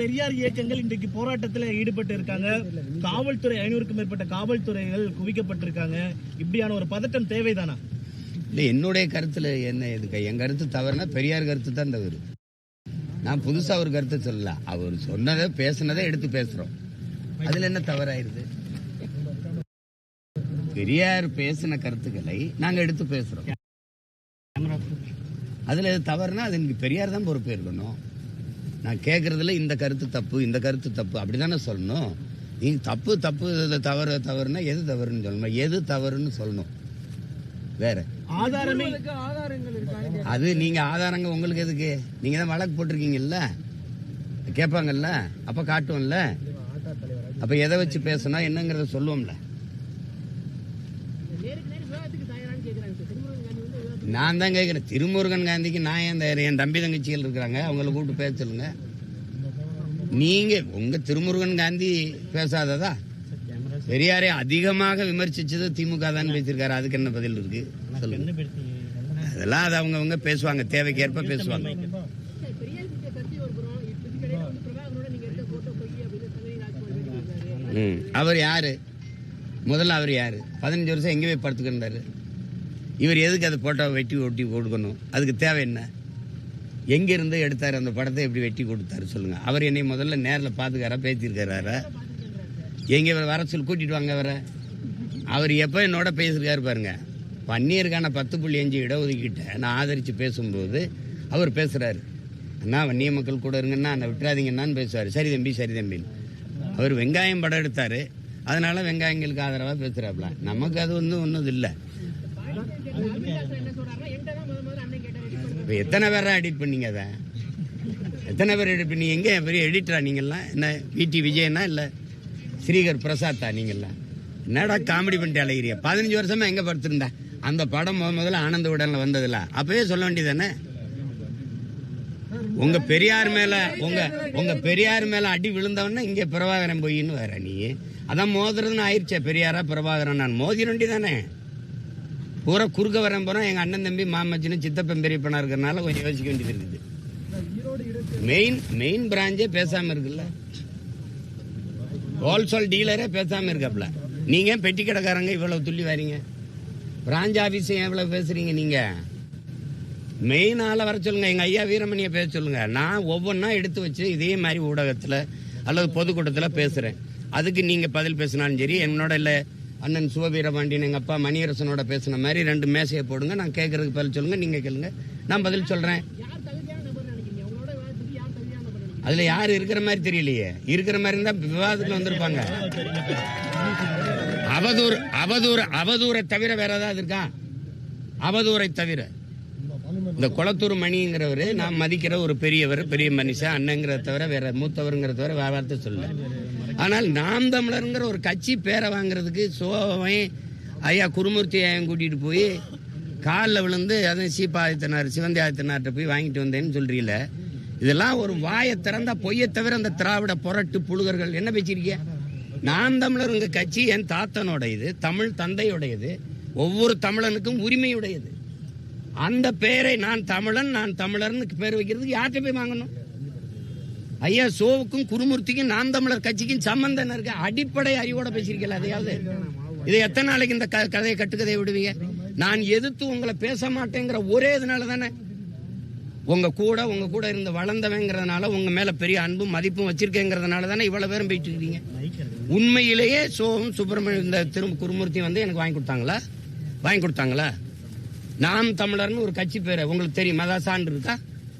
பெரியார் இயக்கங்கள் இன்றைக்கு போராட்டத்தில் ஈடுபட்டு இருக்காங்க காவல்துறை ஐநூறுக்கும் மேற்பட்ட காவல்துறைகள் குவிக்கப்பட்டிருக்காங்க. இப்படியான ஒரு பதட்டம் தேவைதானா? இல்லை என்னுடைய கருத்தில் என்ன இதுக்கு என் கருத்து தவறுனா பெரியார் கருத்து தான் தவறு. நான் புதுசாக ஒரு கருத்து சொல்லல. அவர் சொன்னதை பேசுனதை எடுத்து பேசுகிறோம் அதில் என்ன தவறாயிருது பெரியார் பேசின கருத்துக்களை நாங்கள் எடுத்து பேசுகிறோம் அதில் எது தவறுனா அது எனக்கு பெரியார் தான் பொறுப்பேற்கணும். நான் கேட்கறதுல இந்த கருத்து தப்பு இந்த கருத்து தப்பு அப்படிதானே சொல்லணும். நீங்க தப்பு தப்பு இது தவறு தவறுனா எது தவறுன்னு சொல்லணும்? எது தவறுன்னு சொல்லணும்? வேற. ஆதாரமே. அது நீங்க ஆதாரங்க உங்களுக்கு எதுக்கு? நீங்க தான் வழக்கு போட்டிருக்கீங்கல்ல? கேட்பாங்கல்ல? அப்ப காட்டுவோம்ல? அப்ப எதை வச்சு பேசணும் என்னங்கறத சொல்லுவோம்ல. நான் தான் கேட்குறேன் திருமுருகன் காந்திக்கு நான் ஏன் தயார் என் தம்பி தங்கச்சிகள் இருக்கிறாங்க. அவங்கள கூப்பிட்டு பேச சொல்லுங்க. நீங்கள் உங்கள் திருமுருகன் காந்தி பேசாததா? பெரியாரை அதிகமாக விமர்சித்தது திமுக தான் பேசியிருக்காரு. அதுக்கு என்ன பதில் இருக்கு? சொல்லுங்க. அதெல்லாம் அது அவங்கவுங்க பேசுவாங்க. தேவைக்கேற்ப பேசுவாங்க. ம். அவர் யாரு? முதல்ல அவர் யார்? பதினஞ்சு வருஷம் எங்கே போய் படுத்துக்கிட்டாரு இவர் எதுக்கு அதை போட்டோவை வெட்டி ஒட்டி கொடுக்கணும் அதுக்கு தேவை என்ன? எங்கேருந்து எடுத்தார் அந்த படத்தை எப்படி வெட்டி கொடுத்தாரு சொல்லுங்கள் அவர் என்னை முதல்ல நேரில் பார்த்துக்காரா பேசியிருக்காரா எங்கே வர சொல்லி கூட்டிகிட்டு வாங்க வர அவர் எப்போ என்னோட பேசியிருக்காரு பாருங்க. வன்னியருக்கான பத்து புள்ளி அஞ்சு இடஒதுக்கீட்டை நான் ஆதரித்து பேசும்போது அவர் பேசுகிறாரு அண்ணா வன்னிய மக்கள் கூட இருங்கன்னா என்னை விட்டுறாதீங்கன்னான்னு பேசுவார். சரி தம்பி சரி தம்பின்னு அவர் வெங்காயம் படம் எடுத்தார். அதனால வெங்காயங்களுக்கு ஆதரவாக பேசுறாப்ல. நமக்கு அது வந்து ஒன்றும் இல்லை இப்போ எத்தனை பேரா எடிட் பண்ணீங்க அதை? எத்தனை பேர் எடிட் பண்ணி எங்கே பெரிய எடிட்டரா நீங்கள்லாம்? என்ன பிடி விஜயனா இல்லை ஸ்ரீகர் பிரசாத்தா நீங்கள்லாம்? என்னடா காமெடி பண்ணிட்டு அலைகிறீங்க பதினஞ்சு வருஷமா எங்கே படுத்திருந்தா? அந்த படம் முத முதல்ல ஆனந்த உடனில் வந்ததுல. அப்பவே சொல்ல வேண்டியதானே உங்க பெரியார் மேல உங்க உங்க பெரியார் மேல அடி விழுந்தவன இங்க பிரபாகரன் போயின்னு வேற நீ. அதான் மோதுறதுன்னு ஆயிடுச்சே பெரியாரா பிரபாகரன். நான் மோதிர தானே. பூரா குறுக்க வரேன் போறோம் எங்க அண்ணன் தம்பி மாமச்சின்னு சித்தப்பன் பெரியப்பனா இருக்கிறனால கொஞ்சம் யோசிக்க வேண்டியது இருக்குது. மெயின் மெயின் பிராஞ்சே பேசாம இருக்குல்ல. ஹோல்சேல் டீலரே பேசாம இருக்காப்ல. நீங்க பெட்டி கடைக்காரங்க இவ்வளவு துள்ளி வரீங்க? பிராஞ்ச் ஆபீஸ் எவ்வளவு பேசுறீங்க நீங்க? மெயின் ஆளை வர சொல்லுங்க எங்க ஐயா வீரமணியை பேச சொல்லுங்க. நான் ஒவ்வொன்றா எடுத்து வச்சு இதே மாதிரி ஊடகத்துல அல்லது பொதுக்கூட்டத்தில் பேசுறேன். அதுக்கு நீங்க பதில் பேசினாலும் சரி என்னோட இல்ல அண்ணன் சிவவீரபாண்டியன் எங்க அப்பா மணியரசனோட பேசின மாதிரி ரெண்டு மேசையை போடுங்க நான் கேட்கறதுக்கு பதில் சொல்லுங்க நீங்க கேளுங்க. நான் பதில் சொல்றேன். அதுல யாரு இருக்கிற மாதிரி தெரியலையே. இருக்கிற மாதிரி இருந்தா விவாதத்துக்கு வந்திருப்பாங்க. அவதூறு அவதூறு அவதூறை தவிர வேற ஏதாவது இருக்கா? அவதூரை தவிர. இந்த குளத்தூர் மணிங்கிறவரு நான் மதிக்கிற ஒரு பெரியவர் பெரிய மனுஷன் அண்ணங்கிறத தவிர வேற மூத்தவருங்கிறத தவிர வார்த்தை சொல்ல ஆனால் நாம் தமிழருங்கிற ஒரு கட்சி பேரை வாங்குறதுக்கு சோவன் ஐயா குருமூர்த்தி ஐயன் கூட்டிட்டு போய் காலில் விழுந்து அதுவும் சீப்பா ஆதித்தனார் சிவந்தி ஆதித்தனார்கிட்ட போய் வாங்கிட்டு வந்தேன்னு சொல்றீல இதெல்லாம் ஒரு வாயை திறந்தா பொய்யை தவிர அந்த திராவிட புரட்டு புழுகர்கள் என்ன பேசியிருக்கீங்க? நாம் தமிழருங்க கட்சி என் தாத்தனுடையது தமிழ் தந்தையுடையது ஒவ்வொரு தமிழனுக்கும் உரிமையுடையது. அந்த பெயரை நான் தமிழன் நான் தமிழர்னு பேர் வைக்கிறதுக்கு யார்கிட்ட போய் வாங்கணும்? ஐயா சோவுக்கும் குருமூர்த்திக்கும் நாம் தமிழர் கட்சிக்கும் சம்பந்தம் இருக்கு. அடிப்படை அறிவோட பேசியிருக்கல அதையாவது? இது எத்தனை நாளைக்கு இந்த க- கதையை கட்டுக்கதையை விடுவீங்க? நான் எதிர்த்து உங்களை பேச மாட்டேங்கிற ஒரே இதனால தானே. உங்க கூட உங்க கூட இருந்து வளர்ந்தவங்கிறதுனால உங்க மேல பெரிய அன்பும் மதிப்பும் வச்சிருக்கேங்கிறதுனால தானே இவ்வளவு பேரும் போயிட்டு இருக்கீங்க உண்மையிலேயே சோகம் சுப்பிரமணியம் இந்த திரு குருமூர்த்தி வந்து எனக்கு வாங்கி கொடுத்தாங்களா? வாங்கி கொடுத்தாங்களா? நாம் தமிழர்னு ஒரு கட்சி பேரு. உங்களுக்கு தெரியும். அதான் சான்று இருக்கா?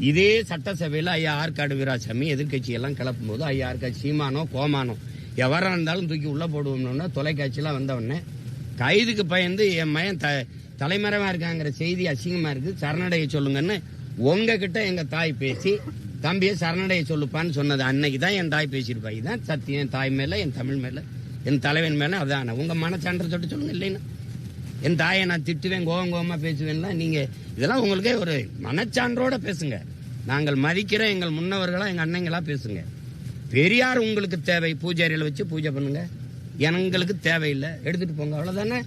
இதே சட்டசபையில் ஐயா ஆற்காடு வீராசாமி எதிர்க்கட்சி எல்லாம் கிளப்பும் போது ஐயா ஆற்காடு சீமானோ கோமானோ எவராக இருந்தாலும் தூக்கி உள்ள போடுவோம்னு தொலைக்காட்சியெல்லாம் வந்தவொடனே கைதுக்கு பயந்து என் மயன் த தலைமறைவா இருக்காங்கிற செய்தி அசிங்கமா இருக்கு. சரணடைய சொல்லுங்கன்னு உங்ககிட்ட எங்க தாய் பேசி தம்பியை சரணடைய சொல்லுப்பான்னு சொன்னது. அன்னைக்கு தான் என் தாய் பேசியிருப்பா. இதுதான் சத்தியம். என் தாய் மேல என் தமிழ் மேல என் தலைவன் மேல அதான். உங்க மனச்சான்ற தொட்டு சொல்லுங்க இல்லைன்னா. என் தாயை நான் திட்டுவேன் கோவம் கோவமாக பேசுவேன்லாம் நீங்கள் இதெல்லாம் உங்களுக்கே ஒரு மனச்சான்றோட பேசுங்க. நாங்கள் மதிக்கிற எங்கள் முன்னவர்களாக எங்கள் அண்ணங்களா பேசுங்க. பெரியார் உங்களுக்கு தேவை பூஜை வச்சு பூஜை பண்ணுங்க. எங்களுக்கு தேவையில்லை எடுத்துகிட்டு போங்க அவ்வளோதானே